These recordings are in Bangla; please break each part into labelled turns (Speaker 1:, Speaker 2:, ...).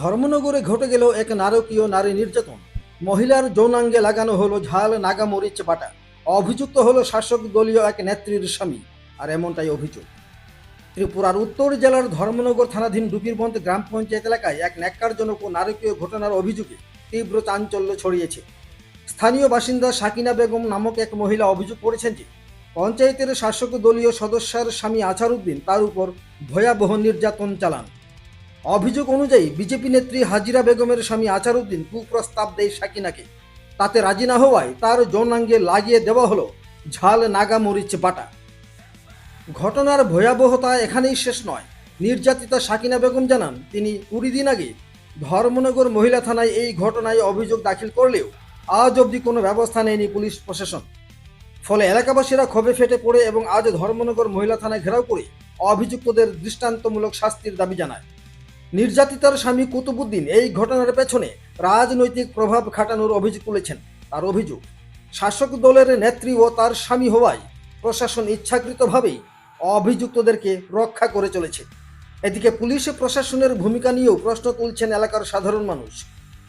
Speaker 1: ধর্মনগরে ঘটে গেল এক নারকীয় নারী নির্যাতন। মহিলার যৌনাঙ্গে লাগানো হলো ঝাল নাগামরিচ বাটা। অভিযুক্ত হলো শাসক দলীয় এক নেত্রীর স্বামী, আর এমনটাই অভিযোগ। ত্রিপুরার উত্তর জেলার ধর্মনগর থানাধীন ডুকিরবন্ত গ্রাম পঞ্চায়েত এলাকায় এক ন্যাক্কারজনক ও নারকীয় ঘটনার অভিযোগে তীব্র চাঞ্চল্য ছড়িয়েছে। স্থানীয় বাসিন্দা সাকিনা বেগম নামক এক মহিলা অভিযোগ করেছেন যে, পঞ্চায়েতের শাসক দলীয় সদস্যের স্বামী আছারউদ্দিন তার উপর ভয়াবহ নির্যাতন চালান। অভিযোগ অনুযায়ী বিজেপি নেত্রী হাজিরা বেগমের স্বামী আচারউদ্দিন কুপ্রস্তাব দেয় সাকিনাকে তাতে রাজি না হওয়ায় তার যৌনাঙ্গে লাগিয়ে দেওয়া হলো ঝাল নাগামরিচ বাটা। ঘটনার ভয়াবহতা এখানেই শেষ নয়। নির্যাতিতা সাকিনা বেগম জানান, তিনি কুড়ি দিন আগে ধর্মনগর মহিলা থানায় এই ঘটনায় অভিযোগ দাখিল করলেও আজ অবধি কোনো ব্যবস্থা নেয়নি পুলিশ প্রশাসন। ফলে এলাকাবাসীরা ক্ষোভে ফেটে পড়ে এবং আজ ধর্মনগর মহিলা থানায় ঘেরাও করে অভিযুক্তদের দৃষ্টান্তমূলক শাস্তির দাবি জানায়। নির্যাতিতার স্বামী কুতুবুদ্দিন এই ঘটনার পেছনে রাজনৈতিক প্রভাব খাটানোর অভিযোগ তুলেছেন। তার অভিযোগ, শাসক দলের নেত্রী ও তার স্বামী হওয়ায় প্রশাসন ইচ্ছাকৃতভাবেই অভিযুক্তদেরকে রক্ষা করে চলেছে। এদিকে পুলিশ প্রশাসনের ভূমিকা নিয়েও প্রশ্ন তুলছেন এলাকার সাধারণ মানুষ।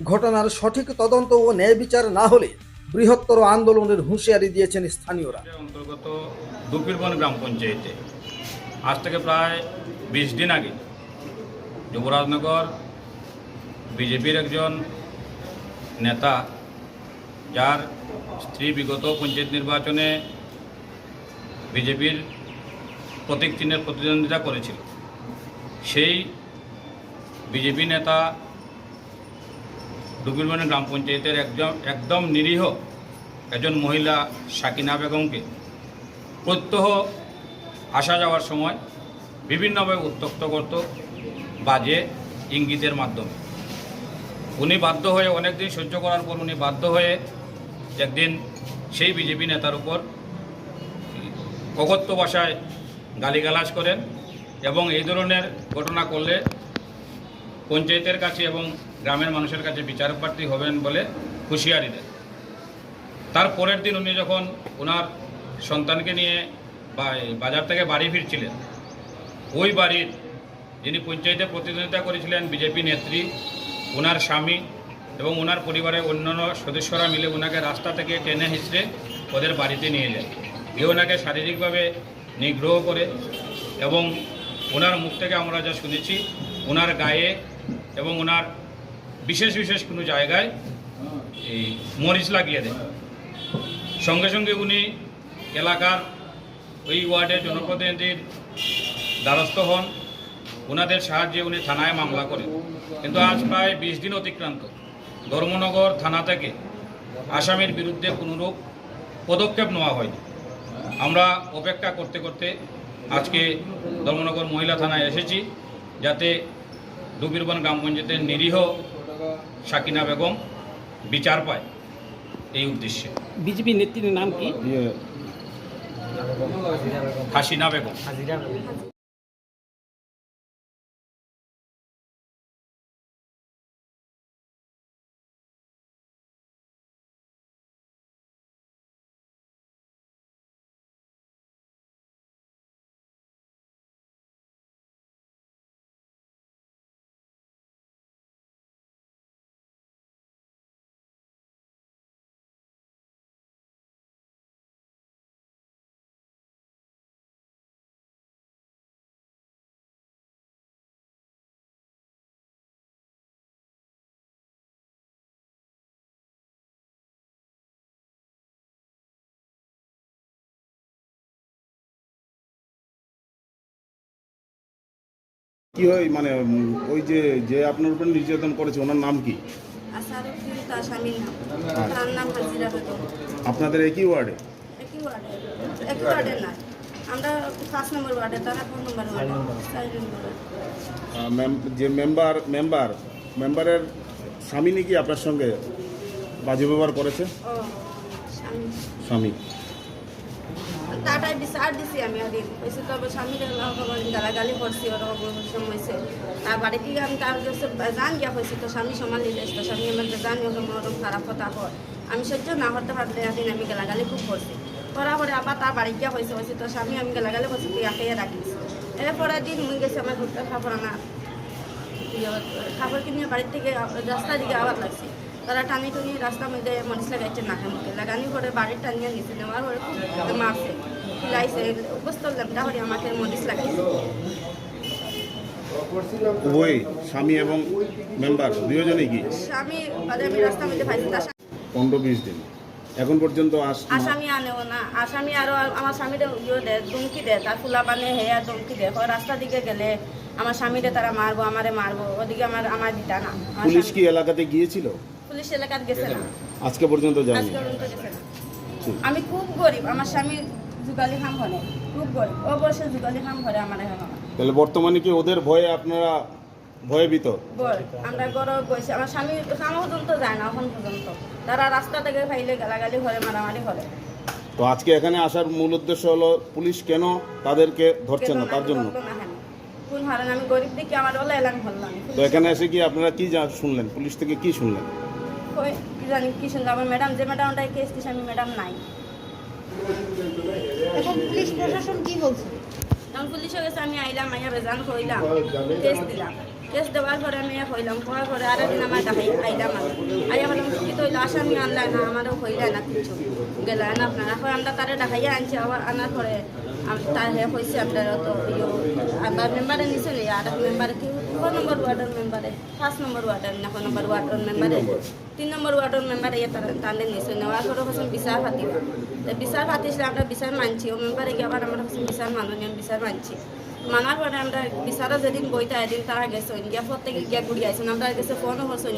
Speaker 1: ঘটনার সঠিক তদন্ত ও ন্যায় বিচার না হলে বৃহত্তর আন্দোলনের হুঁশিয়ারি দিয়েছেন স্থানীয়রা।
Speaker 2: অন্তর্গত দুপিরবন গ্রাম পঞ্চায়েতে আজ থেকে প্রায় বিশ দিন আগে যুবরাজনগর বিজেপির একজন নেতা, যার স্ত্রী বিগত পঞ্চায়েত নির্বাচনে বিজেপির প্রতীক চিহ্নের প্রতিদ্বন্দ্বিতা করেছিল। সেই বিজেপি নেতা ডুবিরবন গ্রাম পঞ্চায়েতের একজন, একদম নিরীহ একজন মহিলা সাকিনা বেগমকে প্রত্যহ আসা যাওয়ার সময় বিভিন্নভাবে উত্তক্ত করত। বাজে ইঙ্গিতের মাধ্যমে। উনি বাধ্য হয়ে অনেকদিন সহ্য করার পর উনি বাধ্য হয়ে একদিন সেই বিজেপি নেতার উপর অগত্য ভাষায় গালিগালাজ করেন এবং এই ধরনের ঘটনা করলে পঞ্চায়েতের কাছে এবং গ্রামের মানুষের কাছে বিচার প্রার্থী হবেন বলে হুঁশিয়ারি দেন। তার পরের দিন উনি যখন ওনার সন্তানকে নিয়ে বাজার থেকে বাড়ি ফিরছিলেন, ওই বাড়ির যিনি পঞ্চায়েতে প্রতিদ্বন্দ্বিতা করেছিলেন বিজেপি নেত্রী, ওনার স্বামী এবং ওনার পরিবারের অন্যান্য সদস্যরা মিলে ওনাকে রাস্তা থেকে টেনে হিঁচড়ে ওদের বাড়িতে নিয়ে যায়। গিয়ে ওনাকে শারীরিকভাবে নিগ্রহ করে এবং ওনার মুখ থেকে আমরা যা শুনেছি, ওনার গায়ে এবং ওনার বিশেষ বিশেষ কোনো জায়গায় এই মরিচ লাগিয়ে দেয়। সঙ্গে সঙ্গে উনি এলাকার ওই ওয়ার্ডের জনপ্রতিনিধির দ্বারস্থ হন। ওনাদের সাহায্যে উনি থানায় মামলা করেন। কিন্তু আজ প্রায় বিশ দিন অতিক্রান্ত। ধর্মনগর থানা থেকে আসামির বিরুদ্ধে কোনোরূপ পদক্ষেপ নেওয়া হয়নি। আমরা অপেক্ষা করতে করতে আজকে ধর্মনগর মহিলা থানায় এসেছি যাতে ডুবিরবন গ্রাম পঞ্চায়েতের নিরীহ সাকিনা বেগম বিচার পায় এই উদ্দেশ্যে।
Speaker 3: বিজেপি নেত্রীর নাম কি?
Speaker 2: হাসিনা বেগম।
Speaker 4: কি হয় মানে ওই যে যে আপনার উপর নির্যাতন করেছে ওনার নাম কি? আপনাদের একই ওয়ার্ডে? যে মেম্বার মেম্বার মেম্বারের স্বামী নাকি আপনার সঙ্গে বাজে ব্যবহার করেছে?
Speaker 5: স্বামী। তাটাই বিচার দিছি আমি ওদিন কইছি তবে স্বামীর গালাগালি করছি ওরকম সময় তার বাড়ি থেকে আমি তার জান গিয়া হয়েছি তো স্বামী সমান নিলে তো স্বামী আমার জানি ওরকম ওরকম খারাপ কথা হয় আমি সহ্য না করতে পারলে একদিন আমি গালাগালি খুব করছি। করার পরে আবার তার বাড়ি গিয়া হয়েছে হয়েছে তো স্বামী আমি গালাগালি করছি তুই একে রাখিস। এরপরে দিন মুই গেছি আমার ঘুরতে খাবার না ইয়ে, খাবার কিনে বাড়ির থেকে রাস্তা দিকে আবার লাগছে। তারা টানি টুনি রাস্তার মধ্যে মরিচ লাগাইছে নাকে মুখে। লাগানি করে বাড়ির টানিয়ে নিচে নেওয়ার পরে খুব মারছে খিলাইছে উপস্থল লেমটা আমাকে মরিচ লাগাইছে
Speaker 4: স্বামী এবং মেম্বার দুজনেই কি?
Speaker 5: স্বামী বাদে রাস্তার মধ্যে পাইছি তার
Speaker 4: পনেরো বিশ দিন। এখন পর্যন্ত
Speaker 5: আসামি আনেও না। আসামি আরও আমার স্বামীরে ইয়ে দেয় ধমকি দেয় তার ফুলা বানে হে আর ধমকি দেয়। রাস্তা দিকে গেলে আমার স্বামীরে তারা মারবো আমারে মারবো ওদিকে আমার আমার দিতা না।
Speaker 4: পুলিশ কি এলাকাতে গিয়েছিল?
Speaker 5: পুলিশ এলাকাত গেছে না।
Speaker 4: আজকে পর্যন্ত যায়নি।
Speaker 5: আজকে পর্যন্ত গেছে না। আমি খুব গরিব আমার স্বামী যুগালি খাম করে খুব গরিব। ও বয়সে যুগালি খাম করে আমার
Speaker 4: তাহলে বর্তমানে কি ওদের ভয়ে আপনারা ভয়ভীত?
Speaker 5: বল আমরা গরব বসে আমার স্বামী খামা পর্যন্ত যায় না এখন পর্যন্ত। তারা রাস্তা থেকে ফাইলে গালাগালি করে মারামারি করে।
Speaker 4: তো আজকে এখানে আসার মূল উদ্দেশ্য হলো পুলিশ কেন তাদেরকে ধরছে না তার জন্য?
Speaker 5: আমি গরিব দেখি আমার ওলা এলাম
Speaker 4: তো এখানে এসে কি আপনারা কি শুনলেন? পুলিশ থেকে কি শুনলেন?
Speaker 5: কই কি জানি কি শুনলাম? আমার ম্যাডাম যে ম্যাডামটাই কেস দিছে আমি ম্যাডাম নাই।
Speaker 3: এখন পুলিশ প্রশাসন কি বলছে?
Speaker 5: তখন পুলিশে গেছে আমি আইলাম আইয়া বেজান হইলাম কেস দিলাম। কেস দেওয়ার পরে আমি হইলাম হওয়ার পরে আর একদিন আমার দেখাই আইলাম আমি। আইয়া বললাম কি তো হইল? আসামি আনলাই না আমারও হইলাই না কিছু। গেলাই না আপনারা হয় আমরা তারে দেখাইয়া আনছি আবার আনার পরে তার হয়েছে আপনার তো ইয়ে মেম্বারে নিছে নি আর এক মেম্বারে কি কোন নম্বর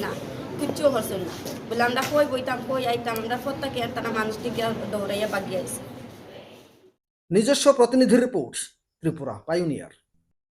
Speaker 5: না, কিচ্ছু হরছেন না। বইতাম কই আইতাম, আমরা প্রত্যেকে তারা মানুষটি গিয়া দৌড়াইয়া বাগিয়ে আইছে।
Speaker 1: নিজস্ব প্রতিনিধি রিপোর্ট ত্রিপুরা পাইওনিয়ার